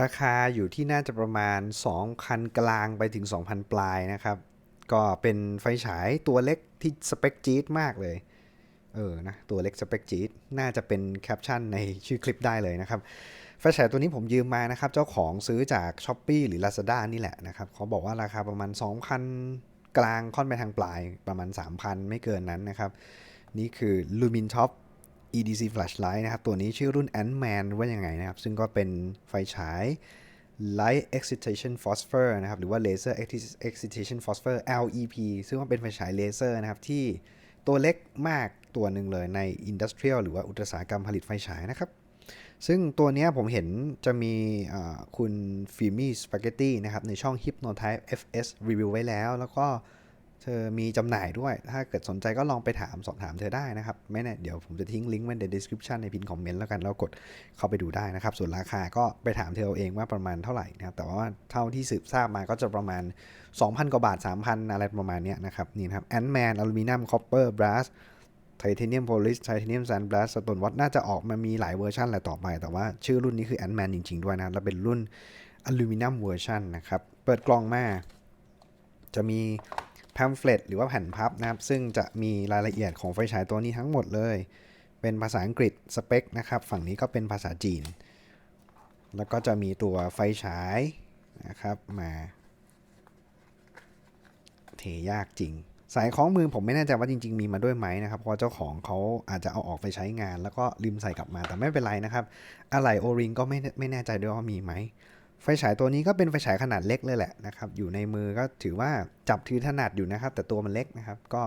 ราคาอยู่ที่น่าจะประมาณ 2,000 กลางไปถึง 2,000 ปลายนะครับ ก็เป็นไฟฉายตัวเล็กที่สเปคจี๊ดมากเลย เออนะตัวเล็กสเปคจี๊ดน่าจะเป็นแคปชั่นในชื่อคลิปได้เลยนะครับไฟฉายตัวนี้ผมยืมมานะครับ เจ้าของซื้อจาก s h อ p e e หรือ Lazada นี่แหละนะครับเขาบอกว่าราคาประมาณ 2,000 กลางค่อนไปทางปลายประมาณ 3,000 ไม่เกินนั้นนะครับ นี่คือ Lumin Top EDC Flashlight นะครับ ตัวนี้ชื่อรุ่น Ant-Man ว่ายังไงนะครับ ซึ่งก็เป็นไฟฉาย Light Excitation Phosphor นะครับ หรือว่า Laser Excitation Phosphor LEP ซึ่งว่าเป็นไฟฉายเลเซอร์นะครับ ที่ตัวเล็กมากตัวหนึ่งเลยใน Industrial หรือว่าอุตสาหกรรมผลิตไฟฉายนะครับ ซึ่งตัวนี้ผมเห็นจะมีคุณฟิมี่สปาเกตตี้นะครับ ในช่อง Hypnotype FS รีวิวไว้แล้ว แล้วก็ เธอมีจำหน่ายด้วย ถ้าเกิดสนใจก็ลองไปถามสอบถามเธอได้นะครับ ไม่แน่เดี๋ยวผมจะทิ้งลิงก์ไว้ใน description ในพินคอมเมนต์แล้วกัน แล้วกดเข้าไปดูได้นะครับ ส่วนราคาก็ไปถามเธอเองว่าประมาณเท่าไหร่นะครับ แต่ว่าเท่าที่สืบทราบมาก็จะประมาณ 2,000 กว่าบาท 3,000 อะไรประมาณนี้นะครับ นี่นะครับแอนด์แมนอลูมิเนียมคอปเปอร์บรัสไทเทเนียมโพลิสไทเทเนียมแซนบลัสสตนวัตน่าจะออกมามีหลายเวอร์ชันแหละต่อไป แต่ว่าชื่อรุ่นนี้คือแอนด์แมนจริง ๆด้วยนะแล้วเป็นรุ่นอลูมิเนียมเวอร์ชันนะครับเปิดกล่องมาจะมี แพมเฟลตหรือว่าแผ่นพับนะครับ ซึ่งจะมีรายละเอียดของไฟฉายตัวนี้ทั้งหมดเลย เป็นภาษาอังกฤษสเปคนะครับ ฝั่งนี้ก็เป็นภาษาจีน แล้วก็จะมีตัวไฟฉายนะครับมาเทยากจริง สายคล้องมือผมไม่แน่ใจว่าจริง ๆ มีมาด้วยไหมนะครับ เพราะเจ้าของเขาอาจจะเอาออกไปใช้งาน แล้วก็ลืมใส่กลับมาแต่ไม่เป็นไรนะครับ อะไหล่โอริงก็ไม่ไม่แน่ใจด้วยว่ามีไหม ไฟฉายตัวนี้ก็เป็นไฟฉายขนาดเล็กเลยแหละนะครับ อยู่ในมือก็ถือว่าจับถือถนัดอยู่นะครับ แต่ตัวมันเล็กนะครับ ก็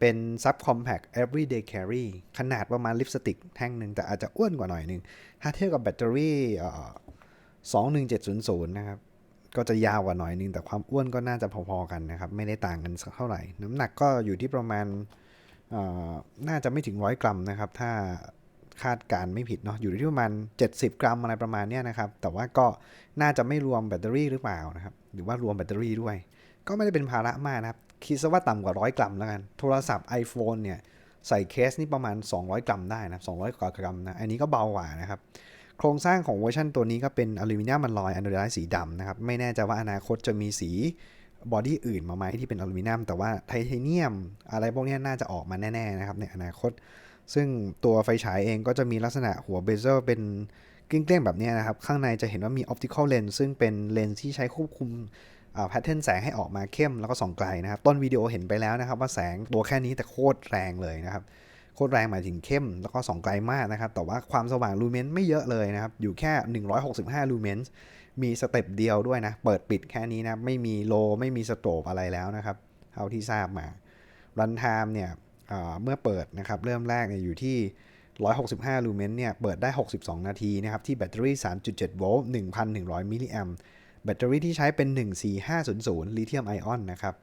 เป็น sub compact everyday carry ขนาดประมาณลิปสติกแท่งหนึ่งแต่อาจจะอ้วนกว่าหน่อยนึง ถ้าเทียบกับแบตเตอรี่21700 นะครับ ก็จะยาวกว่าหน่อยนึง แต่ความอ้วนก็น่าจะพอๆกันนะครับ ไม่ได้ต่างกันสักเท่าไหร่ น้ำหนักก็อยู่ที่ประมาณน่าจะไม่ถึงร้อยกรัมนะครับ ถ้า คาดการไม่ผิดเนาะอยู่ที่ประมาณ 70 กรัมอะไรประมาณเนี้นะครับ แต่ว่าก็น่าจะไม่รวมแบตเตอรี่หรือเปล่านะครับ หรือว่ารวมแบตเตอรี่ด้วย ก็ไม่ได้เป็นภาระมากนะครับ คิดซะว่าต่ำกว่าร้อยกรัมแล้วกัน โทรศัพท์ iPhone เนี่ยใส่เคสนี่ประมาณ 200 กรัมได้นะ200 กว่ากรัมนะ อันนี้ก็เบากว่านะครับ โครงสร้างของเวอร์ชันตัวนี้ก็เป็นอลูมิเนียมมันลอยอนูไดสีดำนะครับ ไม่แน่ใจว่าอนาคตจะมีสีบอดี้อื่นมาไหมที่เป็นอลูมิเนียม แต่ว่าไทเทเนียมอะไรพวกนี้น่าจะออกมาแน่ๆนะครับในอนาคต ซึ่งตัวไฟฉายเองก็จะมีลักษณะหัวเบเซลเป็นเกลี้ยงๆแบบนี้นะครับ ข้างในจะเห็นว่ามีออปติคอลเลนส์ซึ่งเป็นเลนส์ที่ใช้ควบคุมแพทเทิร์นแสงให้ออกมาเข้มแล้วก็ส่องไกลนะครับ ต้นวิดีโอเห็นไปแล้วนะครับ ว่าแสงตัวแค่นี้แต่โคตรแรงเลยนะครับ โคตรแรงหมายถึงเข้ม แล้วก็ส่องไกลมากนะครับ แต่ว่าความสว่างลูเมนต์ไม่เยอะเลยนะครับ อยู่แค่ 165 ลูเมนต์มีสเต็ปเดียวด้วยนะ เปิดปิดแค่นี้นะ ไม่มีโล ไม่มีสโตรบอะไรแล้วนะครับ เท่าที่ทราบมา รันไทม์เนี่ย เมื่อเปิดนะครับเริ่มแรกเนี่ยอยู่ที่ 165 ลูเมนเนี่ยเปิดได้ 62 นาทีนะครับที่แบตเตอรี่ 3.7 โวลต์ 1,100 มิลลิแอมแบตเตอรี่ที่ใช้เป็น 14500 ลิเธียมไอออนนะครับ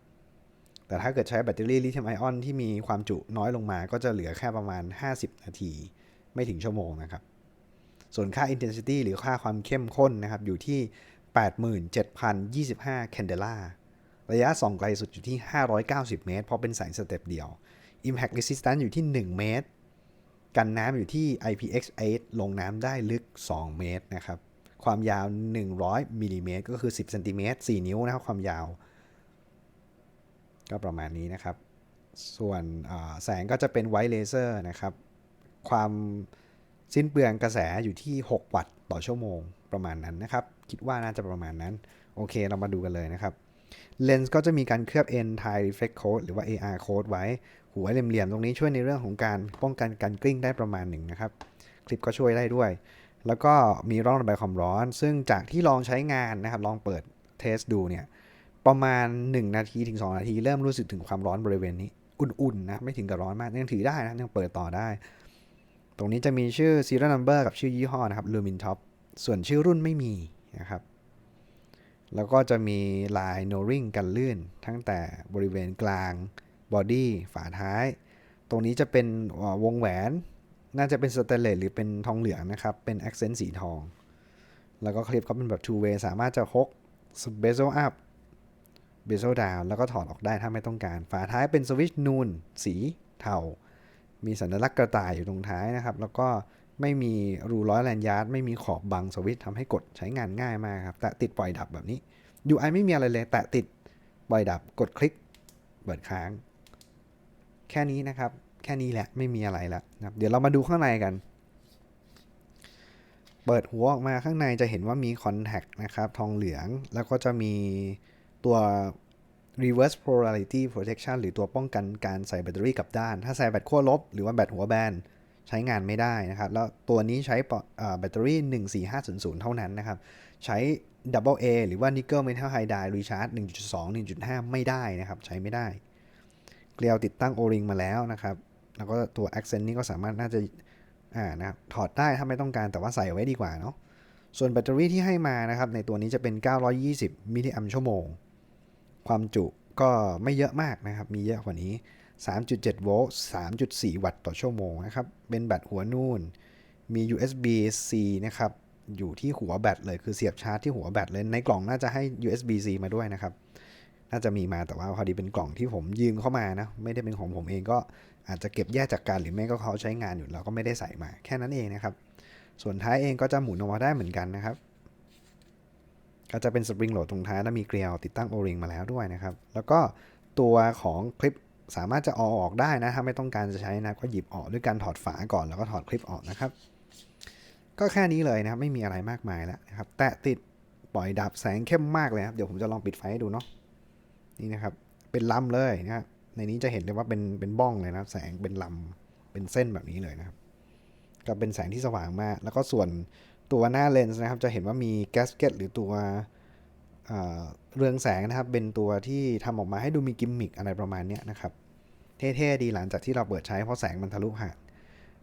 แต่ถ้าเกิดใช้แบตเตอรี่ลิเธียมไอออนที่มีความจุน้อยลงมาก็จะเหลือแค่ประมาณ 50 นาที ไม่ถึงชั่วโมงนะครับ ส่วนค่า intensity หรือค่าความเข้มข้นนะครับอยู่ที่ 87,025 candela ระยะส่องไกลสุดอยู่ที่ 590 เมตร เพราะเป็นแสงสเต็ปเดียว impact resistance อยู่ที่ 1 เมตร กันน้ำอยู่ที่ IPX8 ลงน้ำได้ลึก 2 เมตรนะครับ ความยาว 100มิลิเมตรก็คือ 10เซนติเมตร4นิ้วนะครับความยาว ก็ประมาณนี้นะครับ ส่วนแสงก็จะเป็นไวท์เลเซอร์นะครับ ความสิ้นเปลืองกระแสอยู่ที่ 6 วัตต์ต่อชั่วโมงประมาณนั้นนะครับ คิดว่าน่าจะประมาณนั้น โอเคเรามาดูกันเลยนะครับ เลนส์ก็จะมีการเคลือบ N Tie Reflect Coat หรือว่า AR Coat ไว้ หัวเหลี่ยมๆตรงนี้ช่วยในเรื่องของการป้องกันการกลิ้งได้ประมาณหนึ่งนะครับ คลิปก็ช่วยได้ด้วย แล้วก็มีร่องระบายความร้อน ซึ่งจากที่ลองใช้งานนะครับ ลองเปิดเทสดูเนี่ย ประมาณ 1 นาทีถึง 2 นาที เริ่มรู้สึกถึงความร้อนบริเวณนี้ อุ่นๆนะ ไม่ถึงกับร้อนมาก ยังถือได้นะ ยังเปิดต่อได้ ตรงนี้จะมีชื่อ serial number กับชื่อยี่ห้อนะครับ Lumin Top ส่วนชื่อรุ่นไม่มีนะครับ แล้วก็จะมีลาย n o r i n g กันลื่น ทั้งแต่บริเวณกลางบอดี้ฝาท้าย ตรงนี้จะเป็นวงแหวน น่าจะเป็นสเตนเลสหรือเป็นทองเหลืองนะครับ เป็นแอคเซนต์สีทอง แล้วก็คลิปเขาเป็นแบบ two way สามารถจะฮก bezel up bezel down แล้วก็ถอดออกได้ถ้าไม่ต้องการ ฝาท้ายเป็นสวิชนูนสีเทา มีสัญลักษณ์กระต่ายอยู่ตรงท้ายนะครับ แล้วก็ ไม่มีรูร้อยแลนยาร์ดไม่มีขอบบังสวิตทำให้กดใช้งานง่ายมากครับ แต่ติดปล่อยดับแบบนี้ UI ไม่มีอะไรเลย แต่ติดปล่อยดับกดคลิกเปิดค้าง แค่นี้นะครับ แค่นี้แหละไม่มีอะไรและนะเดี๋ยวเรามาดูข้างในกัน เปิดหัวออกมาข้างในจะเห็นว่ามี Contact นะครับ ทองเหลืองแล้วก็จะมีตัว reverse polarity protection หรือตัวป้องกันการใส่แบตเตอรี่กลับด้าน ถ้าใส่แบตขั้วลบ หรือว่าแบตหัวแบน ใช้งานไม่ได้นะครับ แล้วตัวนี้ใช้แบตเตอรี่ 14500 เท่านั้นนะครับ ใช้ Double A หรือว่า Nickel Metal Hydride Recharge 1.2 1.5 ไม่ได้นะครับ ใช้ไม่ได้ เกลียวติดตั้ง O-ring มาแล้วนะครับ แล้วก็ตัว Accent นี่ก็สามารถน่าจะอ่านะถอดได้ถ้าไม่ต้องการแต่ว่าใส่ไว้ดีกว่าเนาะส่วนแบตเตอรี่ที่ให้มานะครับ ในตัวนี้จะเป็น 920 มิลลิแอมชั่วโมง ความจุก็ไม่เยอะมากนะครับ มีเยอะกว่านี้ 3.7 โวลต์ 3.4 วัตต์ต่อชั่วโมงนะครับ เป็นแบตหัวนูนมี USB C นะครับ อยู่ที่หัวแบตเลย คือเสียบชาร์จที่หัวแบตเลย ในกล่องน่าจะให้ USB C มาด้วยนะครับ น่าจะมีมา แต่ว่าพอดีเป็นกล่องที่ผมยืมเข้ามานะ ไม่ได้เป็นของผมเองก็อาจจะเก็บแยกจากกัน หรือไม่ก็เขาใช้งานอยู่เราก็ไม่ได้ใส่มา แค่นั้นเองนะครับ ส่วนท้ายเองก็จะหมุนออกมาได้เหมือนกันนะครับ ก็จะเป็นสปริงโหลดตรงท้าย และมีเกลียวติดตั้งโอริงมาแล้วด้วยนะครับ แล้วก็ตัวของคลิป สามารถจะเอาออกได้นะถ้าไม่ต้องการจะใช้นะก็หยิบออกด้วยการถอดฝาก่อนแล้วก็ถอดคลิปออกนะครับ ก็แค่นี้เลยนะครับไม่มีอะไรมากมายแล้วนะครับ แตะติดปล่อยดับแสงเข้มมากเลยครับเดี๋ยวผมจะลองปิดไฟให้ดูเนาะนี่นะครับ เป็นลำเลยนะครับในนี้จะเห็นเลยว่าเป็นเป็นบ้องเลยนะแสงเป็นลำเป็นเส้นแบบนี้เลยนะครับก็เป็นแสงที่สว่างมาก แล้วก็ส่วนตัวหน้าเลนส์นะครับ จะเห็นว่ามีแกสเก็ตหรือตัว เรืองแสงนะครับ เป็นตัวที่ทำออกมาให้ดูมีกิมมิคอะไรประมาณนี้นะครับ เท่ๆดีหลังจากที่เราเปิดใช้เพราะแสงมันทะลุผ่าน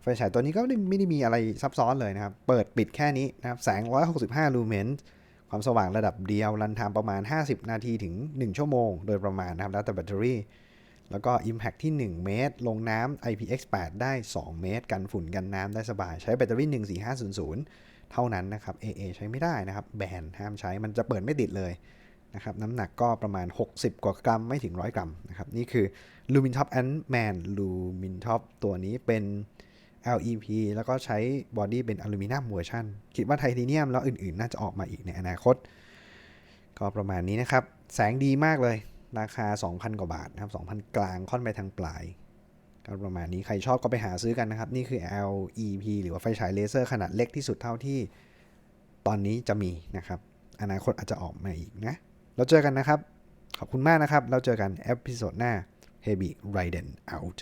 ไฟฉายตัวนี้ก็ไม่ได้ไม่ได้มีอะไรซับซ้อนเลยนะครับ เปิดปิดแค่นี้นะครับ แสง 165 ลูเมน ความสว่างระดับเดียว รันไทม์ประมาณ 50 นาทีถึง 1 ชั่วโมง โดยประมาณนะครับ แล้วแต่แบตเตอรี่ แล้วก็ Impact ที่ 1 เมตร ลงน้ำ IPX8 ได้ 2 เมตร กันฝุ่นกันน้ำได้สบาย ใช้แบตเตอรี่ 14500 เท่านั้นนะครับ AA ใช้ไม่ได้นะครับ แบนห้ามใช้มันจะเปิดไม่ติดเลยนะครับน้ำหนักก็ประมาณ 60 กว่ากรัมไม่ถึง 100 กรัมนะครับ นี่คือ Lumintop Ant-Man Lumintop ตัวนี้เป็น LEP แล้วก็ใช้บอดี้เป็นอลูมิเนียมเวอร์ชันคิดว่าไทเทเนียมแล้วอื่นๆ น่าจะออกมาอีกในอนาคต ก็ประมาณนี้นะครับ แสงดีมากเลย ราคา 2,000 กว่าบาทนะครับ 2,000 กลางค่อนไปทางปลาย ก็ประมาณนี้ใครชอบก็ไปหาซื้อกันนะครับ นี่คือ LEP หรือว่าไฟฉายเลเซอร์ขนาดเล็กที่สุดเท่าที่ตอนนี้จะมีนะครับ อนาคตอาจจะออกมาอีกนะ เราเจอกันนะครับ ขอบคุณมากนะครับ เราเจอกันเอพิโซดหน้า Heavy Raiden out